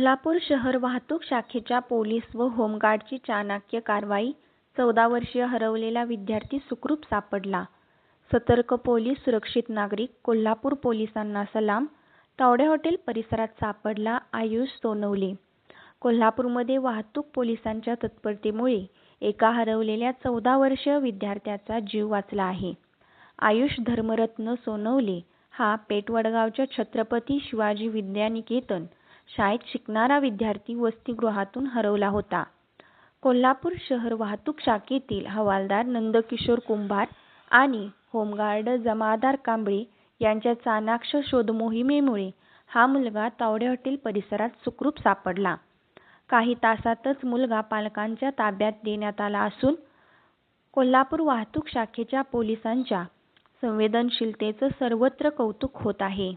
कोल्हापूर शहर वाहतूक शाखेच्या पोलीस व होमगार्डची चाणक्य कारवाई चौदा वर्षीय हरवलेला विद्यार्थी सुखरूप सापडला. सतर्क पोलीस सुरक्षित नागरिक कोल्हापूर पोलिसांना सलाम. तावडे हॉटेल परिसरात सापडला आयुष सोनवले. कोल्हापूरमध्ये वाहतूक पोलिसांच्या तत्परतेमुळे एका हरवलेल्या चौदा वर्षीय विद्यार्थ्याचा जीव वाचला आहे. आयुष धर्मरत्न सोनवले हा पेटवडगावच्या छत्रपती शिवाजी विद्यानिकेतन शाळेत शिकणारा विद्यार्थी वसतिगृहातून हरवला होता. कोल्हापूर शहर वाहतूक शाखेतील हवालदार नंदकिशोर कुंभार आणि होमगार्ड जमादार कांबळे यांच्या चाणाक्ष शोधमोहिमेमुळे हा मुलगा तावडे हॉटेल परिसरात सुखरूप सापडला. काही तासातच मुलगा पालकांच्या ताब्यात देण्यात आला असून कोल्हापूर वाहतूक शाखेच्या पोलिसांच्या संवेदनशीलतेचं सर्वत्र कौतुक होत आहे.